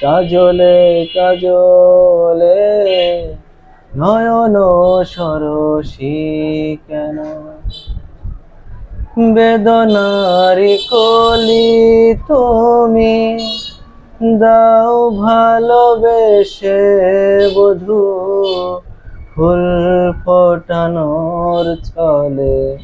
কাজলে কাজলে। নয়ন সরসী কেন? বেদনারি কলি তুমি দাও ভালোবেসে বধু। ফুল ফোটানোর ছলে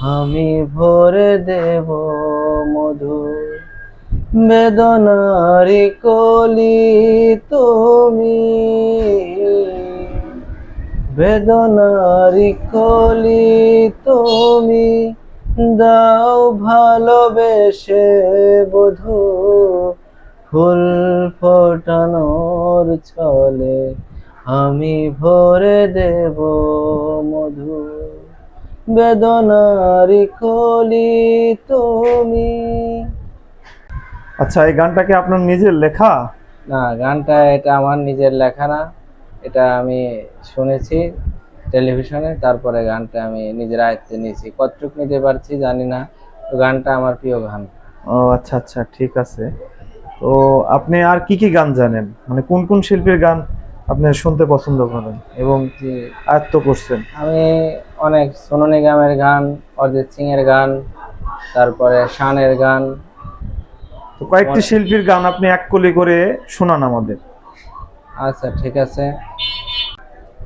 আমি ভরে দেব মধু। বেদনারি কলি তুমি। বেদনারি কলি তুমি। দাও ভালোবেসে বধু। ফুল ফোটানোর ছলে আমি ভরে দেব মধু। বেদনারি কলি তুমি। আচ্ছা এই গানটা কি আপনার নিজের লেখা? না গানটা এটা আমার নিজের লেখা না। এটা আমি শুনেছি টেলিভিশনে তারপরে গানটা আমি নিজের আয়ত্তে নিয়েছি। কতটুকু নিতে পারছি জানি না তো গানটা আমার প্রিয় গান। ও আচ্ছা আচ্ছা ঠিক আছে। তো আপনি আর কি কি গান জানেন? মানে কোন কোন শিল্পীর গান আপনি শুনতে পছন্দ করেন? এবং যে আয়ত্ত করছেন। আমি অনেক সোনু নিগমের গান অরিজিৎ সিং এর গান তারপরে শানের গান তো কয়েকটি শিল্পীর গান আপনি এক কলি করে শোনান আমাদের। আচ্ছা ঠিক আছে।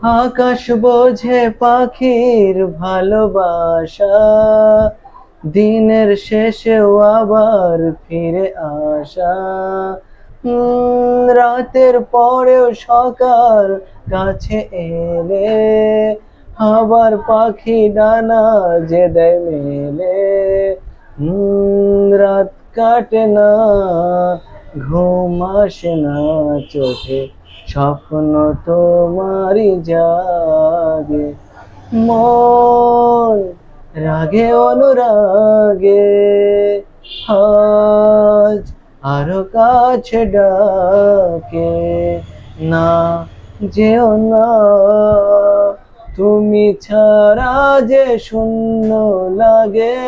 আকাশ বোঝে পাখির ভালোবাসা দিনের শেষেও আবার ফিরে আসা। রাতের পরেও সকাল কাছে এলে আবার পাখি ডানা যে দেয় মেলে। উম, রাত কাটে না ঘুম আসে না চোখে, স্বপ্ন তোমারই জাগে। মন রাগে, অনুরাগে, আজ আরও কাছে ডাকে। না, যেও না, তুমি ছাড়া যে শূন্য লাগে।